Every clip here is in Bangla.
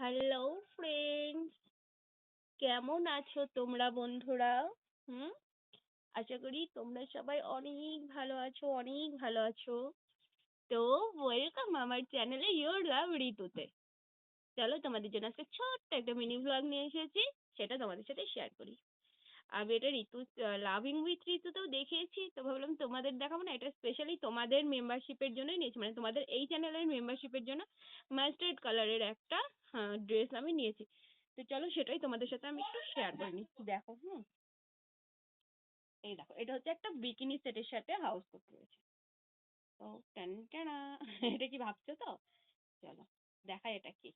Hello friends. কেমন আছো তোমরা বন্ধুরা? হম? আশা করি তোমরা সবাই অনেক ভালো আছো, অনেক ভালো আছো। তো welcome আমার channel এ your লাভ ঋতুতে। চলো তোমাদের জন্য আজকে ছোট্ট একটা mini vlog নিয়ে এসেছি, সেটা তোমাদের সাথে share করি। আমি এটা ঋতু লাভিং উইথ ঋতুতেও দেখিয়েছি তো ভাবলাম তোমাদের দেখাবো না, এটা স্পেশালি তোমাদের মেম্বারশিপের জন্যই নিয়েছি। মানে তোমাদের এই চ্যানেলের মেম্বারশিপের জন্য মাস্টার্ড কালারের একটা ড্রেস আমি নিয়েছি। তো চলো সেটাই তোমাদের সাথে আমি একটু শেয়ার করে নিচ্ছি দেখো, হুম। এই দেখো, এটা হচ্ছে একটা বিকিনি সেটের সাথে হাউস কোট রয়েছে। তো টেন, টেনা, এটা কি ভাবছ তো? চলো, দেখাই এটা কি।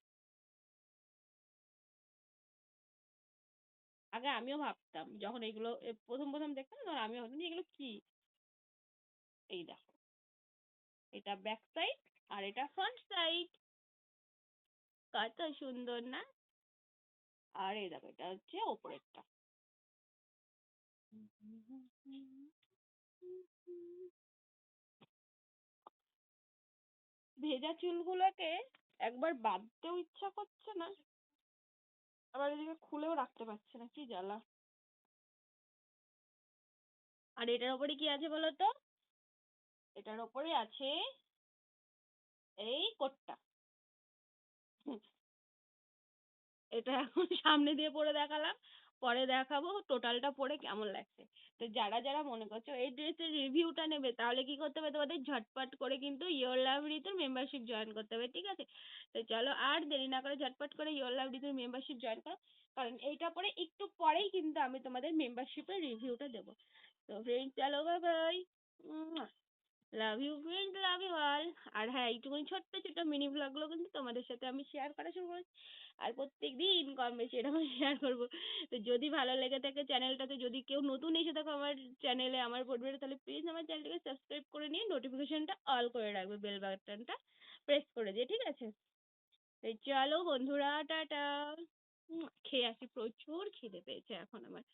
আগে আমিও ভাবতাম, যখন এগুলো প্রথম প্রথম দেখতাম, তখন আমিও ভাবতাম যে এগুলো কি? এই দেখো। এটা ব্যাক সাইড আর এটা ফ্রন্ট সাইড কত সুন্দর না? আর এই দেখো, এটা হচ্ছে ওপরেরটা। ভেজা চুলগুলোকে একবার বাঁধতেও ইচ্ছা করছে না। আবার এদিকে খুলেও রাখতে পারছে না কি জ্বালা। আর এটার ওপরে কি আছে বলতো? তো? এটার ওপরে আছে এই কোটটা। এটা এখন সামনে দিয়ে পরে দেখালাম। পরে দেখাবো টোটালটা পরে কেমন লাগছে। তো যারা যারা মনে করছ এই ড্রেসের রিভিউটা নেবে, তাহলে কি করতে হবে? তোমাদের ঝটপট করে কিন্তু ইয়োর লাভ ঋতুর মেম্বারশিপ জয়েন করতে হবে, ঠিক আছে? তো চলো আর দেরি না করে ঝটপট করে ইয়োর লাভ ঋতুর মেম্বারশিপ জয়েন করো। কারণ এইটা পরে একটু পরেই কিন্তু আমি তোমাদের মেম্বারশিপের রিভিউটা দেবো। তো ফ্রেন্ড চলো bye bye love you friend love you all আর হ্যাঁ এইটুকুনি ছোট্ট ছোট্ট মিনি ব্লগগুলো কিন্তু তোমাদের সাথে আমি শেয়ার করা শুরু করেছি। আর প্রত্যেক দিন কম বেশি এরকম শেয়ার করব। তো যদি ভালো লেগে থাকে চ্যানেলটাতে যদি কেউ নতুন এসে থাকো আমার চ্যানেলে আমার পরিবারে তাহলে প্লিজ আমার চ্যানেলটাকে সাবস্ক্রাইব করে নিয়ে নোটিফিকেশনটা অল করে রাখবে বেল বাটনটা প্রেস করে দিয়ে, ঠিক আছে? এই চলো বন্ধুরা, টাটা। খেয়ে আসি, প্রচুর খিদে পেয়েছে এখন আমার।